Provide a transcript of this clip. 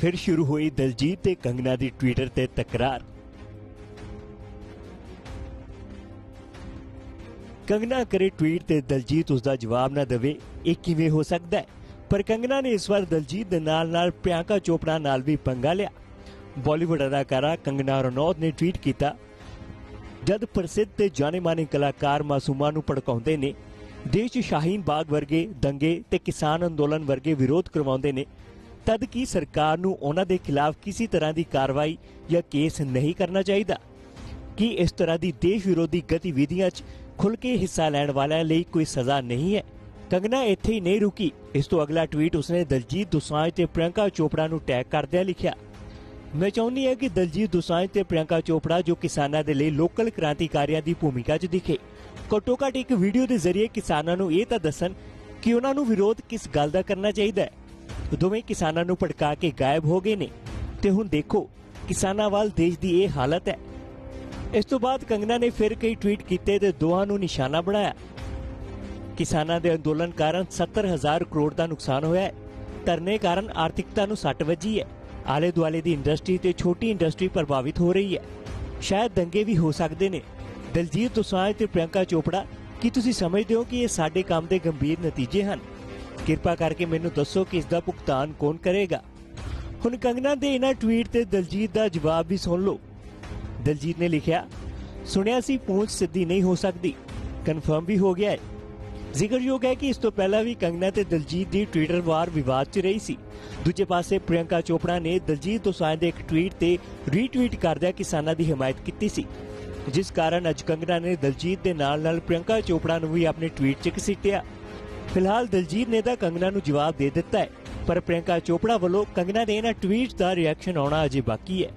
ਫਿਰ ਸ਼ੁਰੂ ਹੋਈ ਦਲਜੀਤ ਤੇ ਕੰਗਨਾ ਦੀ ਟਵਿੱਟਰ ਤੇ ਤਕਰਾਰ। ਕੰਗਨਾ ਕਰੇ ਟਵੀਟ ਤੇ ਦਲਜੀਤ ਉਸ ਦਾ ਜਵਾਬ ਨਾ ਦੇਵੇ, ਇਹ ਕਿਵੇਂ ਹੋ ਸਕਦਾ ਹੈ? ਪਰ ਕੰਗਨਾ ਨੇ ਇਸ ਵਾਰ ਦਲਜੀਤ ਦੇ ਨਾਲ ਨਾਲ ਪ੍ਰਿਯੰਕਾ ਚੋਪੜਾ ਨਾਲ ਵੀ ਪੰਗਾ ਲਿਆ। ਬਾਲੀਵੁੱਡ ਅਦਾਕਾਰਾ ਕੰਗਨਾ ਰਣੌਤ ਨੇ ਟਵੀਟ ਕੀਤਾ, ਜਦ ਪ੍ਰਸਿੱਧ ਤੇ ਜਾਣੇ-ਮਾਨੇ ਕਲਾਕਾਰ ਮਾਸੂਮਾਂ ਨੂੰ ਭੜਕਾਉਂਦੇ ਨੇ, ਦੇਸ਼ 'ਚ ਸ਼ਾਹੀਨ ਬਾਗ ਵਰਗੇ ਦੰਗੇ ਤੇ ਕਿਸਾਨ ਅੰਦੋਲਨ ਵਰਗੇ ਵਿਰੋਧ ਕਰਵਾਉਂਦੇ ਨੇ ਤਦ ਕਿ ਸਰਕਾਰ ਨੂੰ ਉਹਨਾਂ ਦੇ ਖਿਲਾਫ ਕਿਸੇ ਤਰ੍ਹਾਂ ਦੀ ਕਾਰਵਾਈ ਜਾਂ ਕੇਸ ਨਹੀਂ ਕਰਨਾ ਚਾਹੀਦਾ? ਕੀ ਇਸ ਤਰ੍ਹਾਂ ਦੀ ਦੇਸ਼ ਵਿਰੋਧੀ ਗਤੀਵਿਧੀਆਂ 'ਚ ਖੁੱਲ੍ਹ ਕੇ ਹਿੱਸਾ ਲੈਣ ਵਾਲਿਆਂ ਲਈ ਕੋਈ ਸਜ਼ਾ ਨਹੀਂ ਹੈ? ਕੰਗਨਾ ਇੱਥੇ ਹੀ ਨਹੀਂ ਰੁਕੀ। ਇਸ ਤੋਂ ਅਗਲਾ ਟਵੀਟ ਉਸਨੇ ਦਲਜੀਤ ਦੋਸਾਂਝ ਤੇ ਪ੍ਰਿਯੰਕਾ ਚੋਪੜਾ ਨੂੰ ਟੈਗ ਕਰਦਿਆਂ ਲਿਖਿਆ। ਮੈਂ ਚਾਹੁੰਦੀ ਹਾਂ ਕਿ ਦਲਜੀਤ ਦੋਸਾਂਝ ਤੇ ਪ੍ਰਿਯੰਕਾ ਚੋਪੜਾ, ਜੋ ਕਿਸਾਨਾਂ ਦੇ ਲਈ ਲੋਕਲ ਕ੍ਰਾਂਤੀਕਾਰੀਆਂ ਦੀ ਭੂਮਿਕਾ 'ਚ ਦਿਖੇ ਘੱਟੋ ਘੱਟ ਇੱਕ ਵੀਡੀਓ ਦੇ ਜ਼ਰੀਏ ਕਿਸਾਨਾਂ ਨੂੰ ਇਹ ਤਾਂ ਦੱਸਣ ਕਿ ਉਹਨਾਂ ਨੂੰ ਵਿਰੋਧ ਕਿਸ ਗੱਲ ਦਾ ਕਰਨਾ ਚਾਹੀਦਾ ਹੈ? ਦੋਵੇਂ ਕਿਸਾਨਾਂ ਨੂੰ ਭੜਕਾ ਕੇ ਗਾਇਬ ਹੋ ਗਏ ਨੇ। ਤੇ ਹੁਣ ਦੇਖੋ, ਕਿਸਾਨਾਂ ਵੱਲ ਦੇਸ਼ ਦੀ ਇਹ ਹਾਲਤ ਹੈ। ਇਸ ਤੋਂ ਬਾਅਦ ਕੰਗਨਾ ਨੇ ਫਿਰ ਕਈ ਟਵੀਟ ਕੀਤੇ ਤੇ ਦੋਹਾਂ ਨੂੰ ਨਿਸ਼ਾਨਾ ਬਣਾਇਆ। ਕਿਸਾਨਾਂ ਦੇ ਅੰਦੋਲਨ ਕਾਰਨ 70000 ਕਰੋੜ ਦਾ ਨੁਕਸਾਨ ਹੋਇਆ ਹੈ। ਧਰਨੇ ਕਾਰਨ ਆਰਥਿਕਤਾ ਨੂੰ ਸੱਟ ਵੱਜੀ ਹੈ। ਆਲੇ ਦੁਆਲੇ ਦੀ ਇੰਡਸਟਰੀ ਤੇ ਛੋਟੀ ਇੰਡਸਟਰੀ ਪ੍ਰਭਾਵਿਤ ਹੋ ਰਹੀ ਹੈ। ਸ਼ਾਇਦ ਦੰਗੇ ਵੀ ਹੋ ਸਕਦੇ ਨੇ। ਦਲਜੀਤ ਦੋਸਾਂਝ ਤੇ ਪ੍ਰਿਯੰਕਾ ਚੋਪੜਾ, ਕੀ ਤੁਸੀਂ ਸਮਝਦੇ ਹੋ ਕਿ ਇਹ ਸਾਡੇ ਕੰਮ ਦੇ ਗੰਭੀਰ ਨਤੀਜੇ ਹਨ? ਕਿਰਪਾ ਕਰਕੇ ਮੈਨੂੰ ਦੱਸੋ ਕਿ ਇਸ ਦਾ ਭੁਗਤਾਨ ਕੌਣ ਕਰੇਗਾ। ਹੁਣ ਕੰਗਨਾ ਦੇ ਇਹਨਾਂ ਟਵੀਟ ਤੇ ਦਲਜੀਤ ਦਾ ਜਵਾਬ ਵੀ ਸੁਣ ਲਓ। ਦਲਜੀਤ ਨੇ ਲਿਖਿਆ, ਸੁਣਿਆ ਸੀ, ਪੂੰਛ ਸਿੱਧੀ ਨਹੀਂ ਹੋ ਸਕਦੀ। ਕਨਫਰਮ ਵੀ ਹੋ ਗਿਆ ਹੈ। ਜ਼ਿਕਰਯੋਗ ਹੈ ਕਿ ਇਸ ਤੋਂ ਪਹਿਲਾਂ ਵੀ ਕੰਗਨਾ ਤੇ ਦਲਜੀਤ ਦੀ ਟਵਿੱਟਰ ਵਾਰ ਵਿਵਾਦ 'ਚ ਰਹੀ ਸੀ। ਦੂਜੇ ਪਾਸੇ ਪ੍ਰਿਯੰਕਾ ਚੋਪੜਾ ਨੇ ਦਲਜੀਤ ਦੋਸਾਂਝ ਦੇ ਇੱਕ ਟਵੀਟ ਤੇ ਰੀਟਵੀਟ ਕਰਦਿਆਂ ਕਿਸਾਨਾਂ ਦੀ ਹਮਾਇਤ ਕੀਤੀ ਸੀ। ਜਿਸ ਕਾਰਨ ਅੱਜ ਕੰਗਨਾ ਨੇ ਦਲਜੀਤ ਦੇ ਨਾਲ ਨਾਲ ਪ੍ਰਿਯੰਕਾ ਚੋਪੜਾ ਨੂੰ ਵੀ ਆਪਣੇ ਟਵੀਟ 'ਚ ਘਸੀਟਿਆ। ਫਿਲਹਾਲ ਦਲਜੀਤ ਨੇ ਤਾਂ ਕੰਗਨਾ ਨੂੰ ਜਵਾਬ ਦੇ ਦਿੱਤਾ ਹੈ, ਪਰ ਪ੍ਰਿਯੰਕਾ ਚੋਪੜਾ ਵੱਲੋਂ ਕੰਗਨਾ ਦੇ ਇਹਨਾਂ ਟਵੀਟ ਦਾ ਰਿਐਕਸ਼ਨ ਆਉਣਾ ਅਜੇ ਬਾਕੀ ਹੈ।